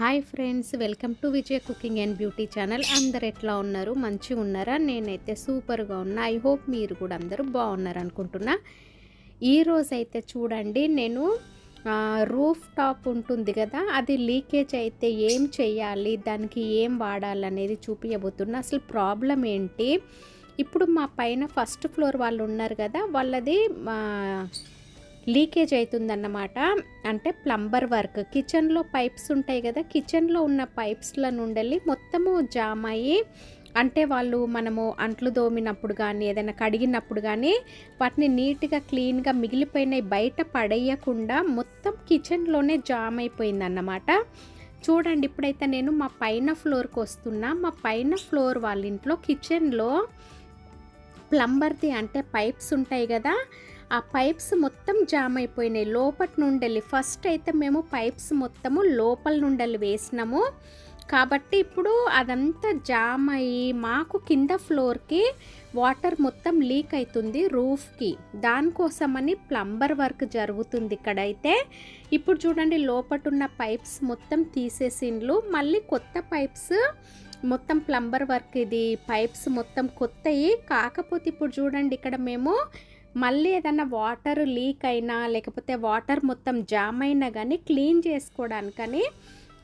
Hi friends welcome to Vijay cooking and beauty channel. అందరు ఎట్లా ఉన్నారు? మంచిగా ఉన్నారా? నేనైతే సూపర్గా ఉన్నా. ఐ హోప్ మీరు కూడా అందరూ బాగున్నారు అనుకుంటున్నా. ఈరోజు అయితే చూడండి నేను రూఫ్ టాప్ ఉంటుంది కదా అది లీకేజ్ అయితే ఏం చేయాలి? దానికి ఏం వాడాలనేది చూపించబోతున్నా అసలు ప్రాబ్లం ఏంటి? ఇప్పుడు మా పైన ఫస్ట్ ఫ్లోర్ వాళ్ళు ఉన్నారు కదా వాళ్ళది లీకేజ్ అవుతుందన్నమాట అంటే ప్లంబర్ వర్క్. కిచెన్లో పైప్స్ ఉంటాయి కదా కిచెన్లో ఉన్న పైప్స్ల నుండి మొత్తము జామ్ అయ్యి అంటే వాళ్ళు మనము అంట్లు దోమినప్పుడు కానీ ఏదైనా కడిగినప్పుడు కానీ వాటిని నీట్గా క్లీన్గా మిగిలిపోయినాయి బయట పడేయకుండా మొత్తం కిచెన్లోనే జామ్ అయిపోయిందన్నమాట. చూడండి ఇప్పుడైతే నేను మా పైన ఫ్లోర్కి వస్తున్నా. మా పైన ఫ్లోర్ వాళ్ళ ఇంట్లో కిచెన్లో ప్లంబర్ది అంటే పైప్స్ ఉంటాయి కదా ఆ పైప్స్ మొత్తం జామ్ అయిపోయినాయి లోపటి నుండి ఫస్ట్ అయితే మేము పైప్స్ మొత్తము లోపల నుండి వేసినాము. కాబట్టి ఇప్పుడు అదంతా జామ్ అయ్యి మాకు కింద ఫ్లోర్కి వాటర్ మొత్తం లీక్ అవుతుంది రూఫ్కి. దానికోసమని ప్లంబర్ వర్క్ జరుగుతుంది ఇక్కడైతే. ఇప్పుడు చూడండి లోపటున్న పైప్స్ మొత్తం తీసేసిండ్లు. మళ్ళీ కొత్త పైప్స్ మొత్తం ప్లంబర్ వర్క్ ఇది. పైప్స్ మొత్తం కొత్తవి కాకపోతే ఇప్పుడు చూడండి ఇక్కడ మేము మళ్ళీ ఏదైనా వాటర్ లీక్ అయినా లేకపోతే వాటర్ మొత్తం జామ్ అయినా కానీ క్లీన్ చేసుకోవడానికని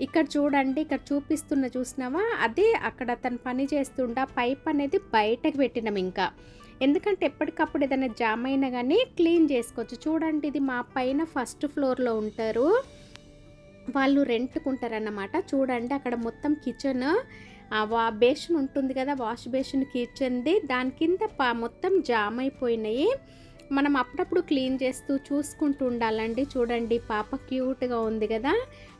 ఇక్కడ చూడండి ఇక్కడ చూపిస్తున్న చూసినావా? అది అక్కడ తను పని చేస్తుండ పైప్ అనేది బయటకు పెట్టినాం ఇంకా. ఎందుకంటే ఎప్పటికప్పుడు ఏదైనా జామ్ అయినా కానీ క్లీన్ చేసుకోవచ్చు. చూడండి ఇది మా పైన ఫస్ట్ ఫ్లోర్లో ఉంటారు. వాళ్ళు రెంట్కుంటారన్నమాట చూడండి అక్కడ మొత్తం కిచెన్ బేషన్ ఉంటుంది కదా వాష్ బేషన్ కిచెన్ది దాని కింద పా మొత్తం జామ్ అయిపోయినాయి. మనం అప్పుడప్పుడు క్లీన్ చేస్తూ చూసుకుంటూ ఉండాలండి. చూడండి పాప క్యూట్గా ఉంది కదా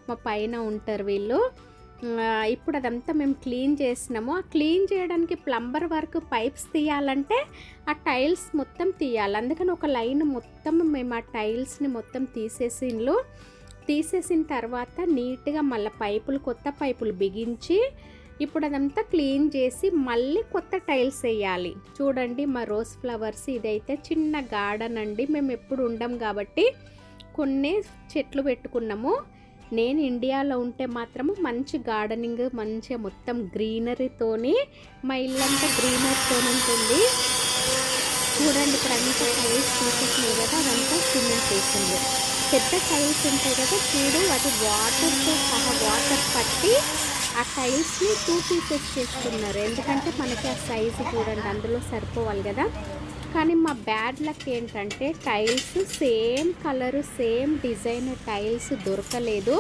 మా పైన ఉంటారు వీళ్ళు. ఇప్పుడు అదంతా మేము క్లీన్ చేసినాము. ఆ క్లీన్ చేయడానికి ప్లంబర్ వర్క్ పైప్స్ తీయాలంటే ఆ టైల్స్ మొత్తం తీయాలి. అందుకని ఒక లైన్ మొత్తం మేము ఆ టైల్స్ని మొత్తం తీసేసిండ్లు తీసేసిన తర్వాత నీట్గా మళ్ళీ పైపులు కొత్త పైపులు బిగించి ఇప్పుడు అదంతా క్లీన్ చేసి మళ్ళీ కొత్త టైల్స్ వేయాలి. చూడండి మా రోజ్ ఫ్లవర్స్ ఇదైతే చిన్న గార్డెన్ అండి. మేము ఎప్పుడు ఉండం కాబట్టి కొన్ని చెట్లు పెట్టుకున్నాము. నేను ఇండియాలో ఉంటే మాత్రము మంచి గార్డెనింగ్ మంచిగా మొత్తం గ్రీనరీతోని మా ఇల్లంతా గ్రీనరీతో ఉంటుంది. చూడండి ఇక్కడ అంతా టైల్స్ తీసేసినాయి కదా అదంతా సిమెంట్ వేసింది. పెద్ద టైల్స్ ఉంటాయి కదా చూడు అది వాటర్తో సహా వాటర్ పట్టి ఆ టైల్స్ని టూ పీసెస్ చేసుకున్నారు. ఎందుకంటే మనకి ఆ సైజు చూడండి అందులో సరిపోవాలి కదా. కానీ మా బ్యాడ్ లక్ ఏంటంటే tiles same colour same design tiles దొరకలేదు.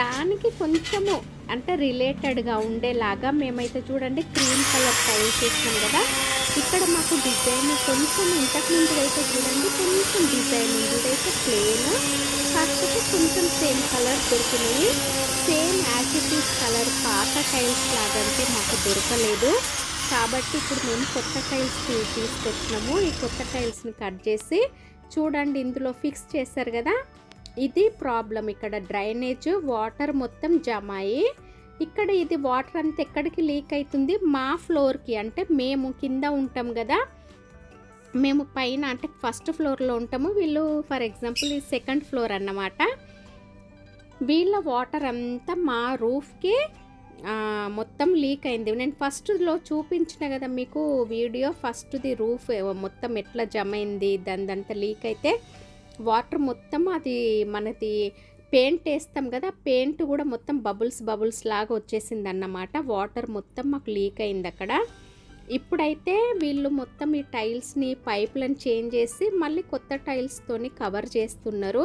దానికి కొంచెము అంటే రిలేటెడ్గా ఉండేలాగా మేమైతే చూడండి క్రీమ్ కలర్ టైల్స్ వేసాం కదా. ఇక్కడ మాకు డిజైన్ కొంచెం ఇంతకు ముందు అయితే చూడండి కొంచెం డిజైన్ ఉంది ఇదైతే ప్లేన్ కాకపోతే కొంచెం సేమ్ కలర్ దొరికినాయి. సేమ్ యాసిటీస్ కలర్ పాత టైల్స్ లాగంటే మాకు దొరకలేదు. కాబట్టి ఇప్పుడు మేము కొత్త టైల్స్ తీసుకొచ్చినాము. ఈ కొత్త టైల్స్ని కట్ చేసి చూడండి ఇందులో ఫిక్స్ చేశారు కదా. ఇది ప్రాబ్లం. ఇక్కడ డ్రైనేజ్ వాటర్ మొత్తం జమ అయ్యి ఇక్కడ ఇది వాటర్ అంతా ఎక్కడికి లీక్ అవుతుంది మా ఫ్లోర్కి. అంటే మేము కింద ఉంటాం కదా. మేము పైన అంటే ఫస్ట్ ఫ్లోర్లో ఉంటాము. వీళ్ళు ఫర్ ఎగ్జాంపుల్ ఈ సెకండ్ ఫ్లోర్ అన్నమాట. వీళ్ళ వాటర్ అంతా మా రూఫ్కి మొత్తం లీక్ అయింది. నేను ఫస్ట్లో చూపించిన కదా మీకు వీడియో. ఫస్ట్ది రూఫ్ మొత్తం ఎట్లా జమ అయింది దానిదంతా లీక్ అయితే వాటర్ మొత్తం అది మనది పెయింట్ వేస్తాం కదా పెయింట్ కూడా మొత్తం బబుల్స్ బబుల్స్ లాగా వచ్చేసింది అన్నమాట వాటర్ మొత్తం మాకు లీక్ అయింది అక్కడ. ఇప్పుడైతే వీళ్ళు మొత్తం ఈ టైల్స్ని పైప్లను చేంజ్ చేసి మళ్ళీ కొత్త టైల్స్తోని కవర్ చేస్తున్నారు.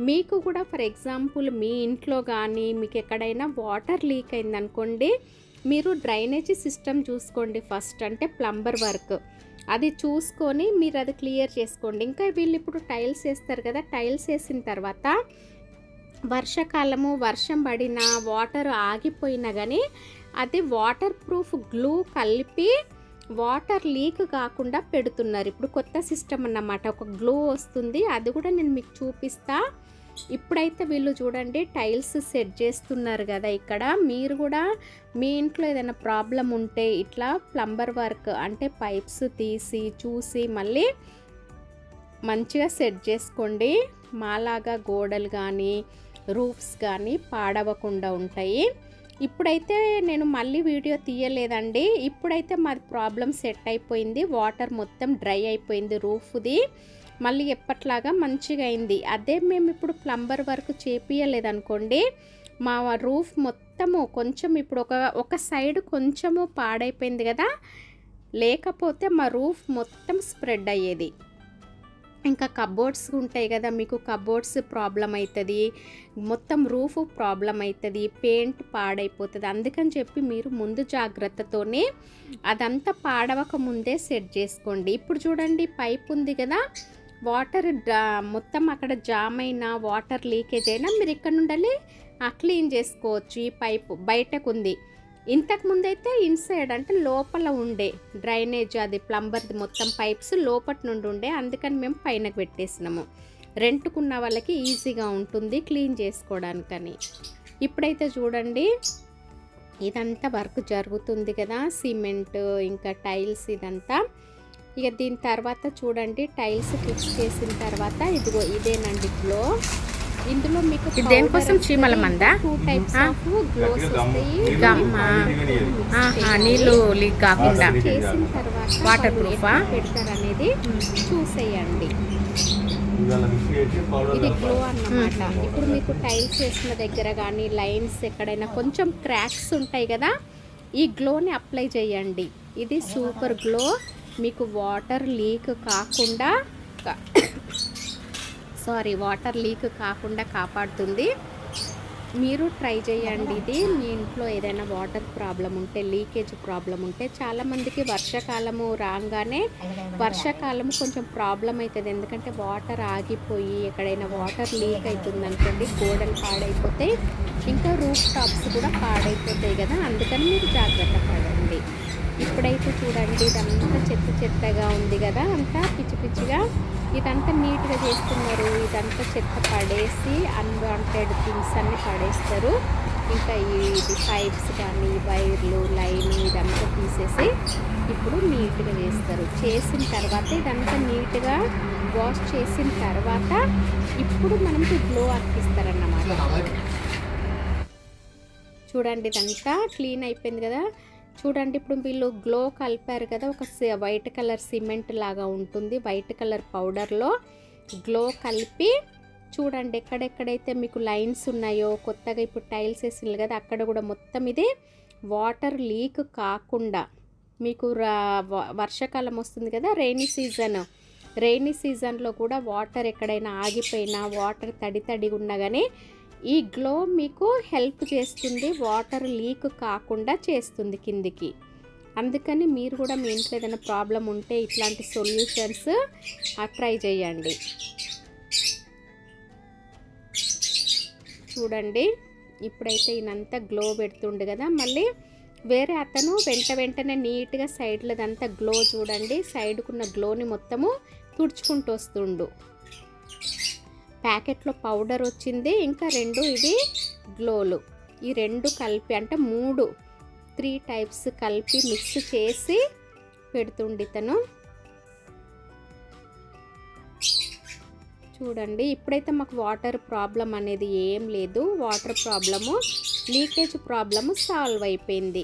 మీకు కూడా ఫర్ ఎగ్జాంపుల్ మీ ఇంట్లో కానీ మీకు ఎక్కడైనా వాటర్ లీక్ అయిందనుకోండి మీరు డ్రైనేజీ సిస్టమ్ చూసుకోండి ఫస్ట్. అంటే ప్లంబర్ వర్క్. అది చూసుకొని మీరు అది క్లియర్ చేసుకోండి. ఇంకా వీళ్ళు ఇప్పుడు టైల్స్ వేస్తారు కదా టైల్స్ వేసిన తర్వాత వర్షాకాలము వర్షం పడినా వాటర్ ఆగిపోయినా కానీ అది వాటర్ ప్రూఫ్ గ్లూ కలిపి వాటర్ లీక్ కాకుండా పెడుతున్నారు. ఇప్పుడు కొత్త సిస్టమ్ అన్నమాట. ఒక గ్లూ వస్తుంది అది కూడా నేను మీకు చూపిస్తాను ఇప్పుడైతే వీళ్ళు చూడండి టైల్స్ సెట్ చేస్తున్నారు కదా ఇక్కడ. మీరు కూడా మీ ఇంట్లో ఏదైనా ప్రాబ్లం ఉంటే ఇట్లా ప్లంబర్ వర్క్ అంటే పైప్స్ తీసి చూసి మళ్ళీ మంచిగా సెట్ చేసుకోండి. మాలాగా గోడలు కానీ రూఫ్స్ కానీ పాడవకుండా ఉంటాయి. ఇప్పుడైతే నేను మళ్ళీ వీడియో తీయలేదండి. ఇప్పుడైతే మాది ప్రాబ్లం సెట్ అయిపోయింది. వాటర్ మొత్తం డ్రై అయిపోయింది రూఫ్ది. మళ్ళీ ఎప్పట్లాగా మంచిగా అయింది. అదే మేము ఇప్పుడు ప్లంబర్ వర్క్ చేపియలేదనుకోండి మా రూఫ్ మొత్తము కొంచెం ఇప్పుడు ఒక ఒక సైడ్ కొంచెము పాడైపోయింది కదా లేకపోతే మా రూఫ్ మొత్తం స్ప్రెడ్ అయ్యేది. ఇంకా కబోర్డ్స్ ఉంటాయి కదా మీకు కబోర్డ్స్ ప్రాబ్లం అవుతుంది మొత్తం రూఫ్ ప్రాబ్లం అవుతుంది పెయింట్ పాడైపోతుంది. అందుకని చెప్పి మీరు ముందు జాగ్రత్తతోనే అదంతా పాడవక ముందే సెట్ చేసుకోండి. ఇప్పుడు చూడండి పైప్ ఉంది కదా వాటర్ మొత్తం అక్కడ జామ్ అయినా వాటర్ లీకేజ్ అయినా మీరు ఇక్కడ నుండి క్లీన్ చేసుకోవచ్చు ఈ పైపు బయటకు ఉంది ఇంతకు ముందైతే ఇన్సైడ్ అంటే లోపల ఉండే డ్రైనేజ్ అది ప్లంబర్ది మొత్తం పైప్స్ లోపటి నుండి ఉండే అందుకని మేము పైనకు పెట్టేసినాము. రెంట్కున్న వాళ్ళకి ఈజీగా ఉంటుంది క్లీన్ చేసుకోవడానికని. ఇప్పుడైతే చూడండి ఇదంతా వర్క్ జరుగుతుంది కదా సిమెంట్ ఇంకా టైల్స్ ఇదంతా. ఇక దీని తర్వాత చూడండి టైల్స్ ఫిక్స్ చేసిన తర్వాత ఇదిగో ఇదేనండి గ్లో. ఇందులో మీకు ఇది దేనికోసం? చీమల మందా? Two types? ఆఫ్ గ్లోస్ వస్తాయి గమ్మా. నీళ్ళు లీక్ కాకుండా చేసిన తర్వాత వాటర్ ప్రూఫా? ఎట్లా పెడతారనేది చూసేయండి. ఇది గ్లో అన్నమాట. ఇప్పుడు మీకు టైల్స్ వేసిన దగ్గర కానీ లైన్స్ ఎక్కడైనా కొంచెం క్రాక్స్ ఉంటాయి కదా ఈ గ్లోని అప్లై చేయండి. ఇది సూపర్ గ్లో మీకు వాటర్ లీక్ కాకుండా సారీ వాటర్ లీక్ కాకుండా కాపాడుతుంది. మీరు ట్రై చేయండి ఇది. మీ ఇంట్లో ఏదైనా వాటర్ ప్రాబ్లం ఉంటే లీకేజ్ ప్రాబ్లం ఉంటే చాలామందికి వర్షాకాలము రాగానే వర్షాకాలం కొంచెం ప్రాబ్లం అవుతుంది ఎందుకంటే వాటర్ ఆగిపోయి ఎక్కడైనా వాటర్ లీక్ అవుతుంది అనుకోండి గోడలు పాడైపోతాయి. ఇంకా రూఫ్ టాప్స్ కూడా పాడైపోతాయి కదా అందుకని మీరు జాగ్రత్త పడండి. ఇప్పుడైతే చూడండి ఇదంతా చెత్త చెత్తగా ఉంది కదా. అంతా పిచ్చి పిచ్చిగా ఇదంతా నీట్గా చేస్తున్నారు. ఇదంతా చెత్త పడేసి అన్వాంటెడ్ థింగ్స్ అన్నీ పడేస్తారు. ఇంకా ఈ ఇది పైప్స్ కానీ వైర్లు లైన్ ఇదంతా తీసేసి ఇప్పుడు నీట్గా చేస్తారు చేసిన తర్వాత ఇదంతా నీట్గా వాష్ చేసిన తర్వాత ఇప్పుడు మనం గ్లో అర్పిస్తారన్నమాట చూడండి ఇదంతా క్లీన్ అయిపోయింది కదా. చూడండి ఇప్పుడు వీళ్ళు గ్లో కలిపారు కదా ఒక సి- వైట్ కలర్ సిమెంట్ లాగా ఉంటుంది వైట్ కలర్ పౌడర్లో గ్లో కలిపి చూడండి ఎక్కడెక్కడైతే మీకు లైన్స్ ఉన్నాయో కొత్తగా ఇప్పుడు టైల్స్ వేసింది కదా అక్కడ కూడా మొత్తం ఇది వాటర్ లీక్ కాకుండా మీకు రా- వ- వర్షాకాలం వస్తుంది కదా రెయినీ సీజన్ రెయినీ సీజన్లో కూడా వాటర్ ఎక్కడైనా ఆగిపోయినా వాటర్ తడి తడిగా ఉన్నా కానీ ఈ గ్లో మీకు హెల్ప్ చేస్తుంది వాటర్ లీక్ కాకుండా చేస్తుంది కిందికి. అందుకని మీరు కూడా మీ ఇంట్లో ఏదైనా ప్రాబ్లం ఉంటే ఇట్లాంటి సొల్యూషన్స్ ట్రై చేయండి. చూడండి ఇప్పుడైతే ఈయనంతా గ్లో పెడుతుండు కదా మళ్ళీ వేరే అతను వెంట వెంటనే నీట్గా సైడ్లదంతా గ్లో చూడండి సైడ్కున్న గ్లోని మొత్తము తుడుచుకుంటూ వస్తుండు. ప్యాకెట్లో పౌడర్ వచ్చింది ఇంకా రెండు ఇవి గ్లోలు. ఈ రెండు కలిపి అంటే మూడు త్రీ టైప్స్ కలిపి మిక్స్ చేసి పెడుతుండి తను చూడండి ఇప్పుడైతే మాకు వాటర్ ప్రాబ్లం అనేది ఏం లేదు. Water problem leakage problem solve అయిపోయింది.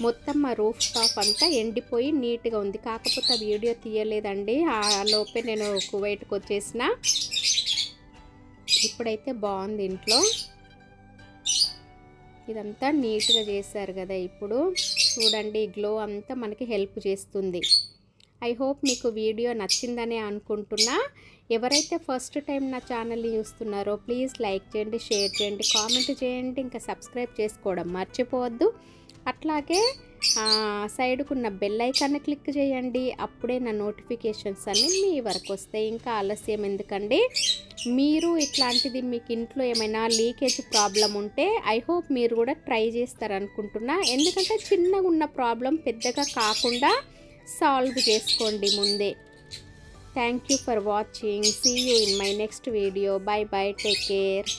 మొత్తం మా రూఫ్ టాప్ అంతా ఎండిపోయి నీట్గా ఉంది. కాకపోతే వీడియో తీయలేదండి. ఆ లోపే నేను కువైట్కి వచ్చేసిన. ఇప్పుడైతే బాగుంది ఇంట్లో. ఇదంతా నీట్గా చేశారు కదా ఇప్పుడు. చూడండి గ్లో అంతా మనకి హెల్ప్ చేస్తుంది. ఐ హోప్ మీకు వీడియో నచ్చిందనే అనుకుంటున్నా. ఎవరైతే ఫస్ట్ టైం నా ఛానల్ని చూస్తున్నారో ప్లీజ్ లైక్ చేయండి షేర్ చేయండి కామెంట్ చేయండి ఇంకా సబ్స్క్రైబ్ చేసుకోవడం మర్చిపోవద్దు. అట్లాగే సైడ్కున్న బెల్ ఐకాన్ని క్లిక్ చేయండి. అప్పుడే నా నోటిఫికేషన్స్ అన్నీ మీ వరకు వస్తాయి. ఇంకా ఆలస్యం ఎందుకండి? మీరు ఇట్లాంటిది మీకు ఇంట్లో ఏమైనా లీకేజ్ ప్రాబ్లం ఉంటే ఐ హోప్ మీరు కూడా ట్రై చేస్తారనుకుంటున్నా. ఎందుకంటే చిన్నగా ఉన్న ప్రాబ్లం పెద్దగా కాకుండా సాల్వ్ చేసుకోండి ముందే. Thank you for watching see you in my next video bye bye take care